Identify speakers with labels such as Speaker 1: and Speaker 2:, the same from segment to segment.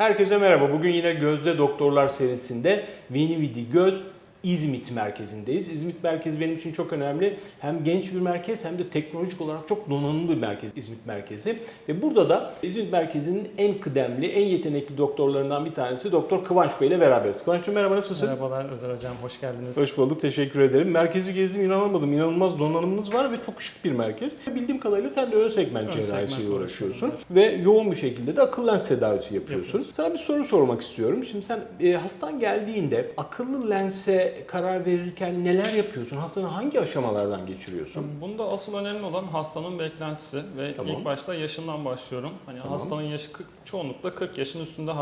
Speaker 1: Herkese merhaba. Bugün yine Gözde Doktorlar serisinde Veni Vidi Göz İzmit merkezindeyiz. İzmit merkezi benim için çok önemli. Hem genç bir merkez hem de teknolojik olarak çok donanımlı bir merkez İzmit merkezi. Ve burada da İzmit merkezinin en kıdemli, en yetenekli doktorlarından bir tanesi Doktor Kıvanç Bey ile beraberiz. Kıvanç'cığım merhaba nasılsın?
Speaker 2: Merhabalar Özer Hocam, hoş geldiniz.
Speaker 1: Hoş bulduk, teşekkür ederim. Merkezi gezdim, inanamadım. İnanılmaz donanımınız var ve çok şık bir merkez. Bildiğim kadarıyla sen de ön segment cerrahisiyle uğraşıyorsun. Ve yoğun bir şekilde de akıl lens tedavisi yapıyorsun.
Speaker 2: Yapıyoruz.
Speaker 1: Sana bir soru sormak istiyorum. Şimdi sen e, hastan geldiğinde akıllı lense karar verirken neler yapıyorsun? Hastanı hangi aşamalardan geçiriyorsun?
Speaker 2: Bunda asıl önemli olan hastanın beklentisi ve
Speaker 1: Tamam.
Speaker 2: ilk başta yaşından başlıyorum. Hani
Speaker 1: Tamam.
Speaker 2: hastanın yaşı 40, çoğunlukla 40 yaşın üstünde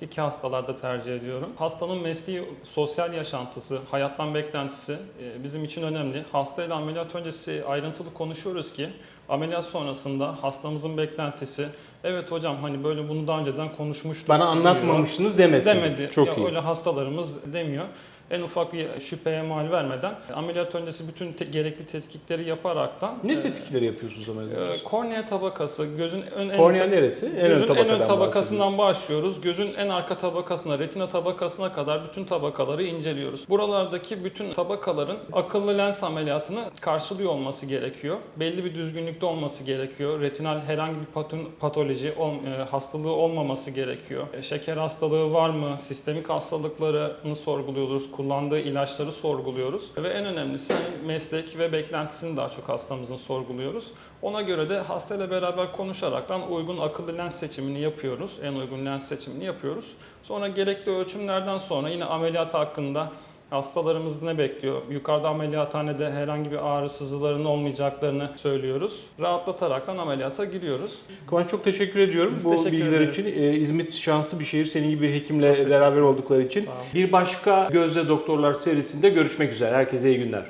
Speaker 2: iki hastalarda tercih ediyorum. Hastanın mesleği, sosyal yaşantısı, hayattan beklentisi e, bizim için önemli. Hastayla ameliyat öncesi ayrıntılı konuşuyoruz ki ameliyat sonrasında hastamızın beklentisi Evet hocam hani böyle bunu daha önceden konuşmuştuk.
Speaker 1: Bana
Speaker 2: diyor.
Speaker 1: anlatmamışsınız demesin.
Speaker 2: Demedi.
Speaker 1: Çok
Speaker 2: ya
Speaker 1: iyi.
Speaker 2: Öyle hastalarımız demiyor. En ufak bir şüpheye mal vermeden ameliyat öncesi bütün te- gerekli tetkikleri yaparaktan
Speaker 1: Ne
Speaker 2: e,
Speaker 1: tetkikleri yapıyorsunuz ameliyat
Speaker 2: e,
Speaker 1: öncesi?
Speaker 2: kornea tabakası, gözün ön, en,
Speaker 1: Kornea neresi? En ön
Speaker 2: gözün en
Speaker 1: tabakadan
Speaker 2: ön tabakasından başlıyoruz. Gözün en arka tabakasına, retina tabakasına kadar bütün tabakaları inceliyoruz. Buralardaki bütün tabakaların akıllı lens ameliyatını karşılıyor olması gerekiyor. Belli bir düzgünlükte olması gerekiyor. Retinal herhangi bir patun- patoloji, ol- e, hastalığı olmaması gerekiyor. E, Şeker hastalığı var mı? Sistemik hastalıklarını sorguluyoruz. Kullandığı ilaçları sorguluyoruz. Ve en önemlisi meslek ve beklentisini daha çok hastamızın sorguluyoruz. Ona göre de hastayla beraber konuşaraktan uygun akıllı lens seçimini yapıyoruz. En uygun lens seçimini yapıyoruz. Sonra gerekli ölçümlerden sonra yine ameliyat hakkında hastalarımız ne bekliyor? Yukarıda ameliyathanede herhangi bir ağrı sızıların olmayacaklarını söylüyoruz. Rahatlataraktan ameliyata giriyoruz.
Speaker 1: Kıvanç çok teşekkür ediyorum
Speaker 2: Biz
Speaker 1: bu
Speaker 2: teşekkür
Speaker 1: bilgiler
Speaker 2: ederiz.
Speaker 1: için. Ee, İzmit şanslı bir şehir. Senin gibi bir hekimle beraber oldukları için. Bir başka Gözde Doktorlar serisinde görüşmek üzere. Herkese iyi günler.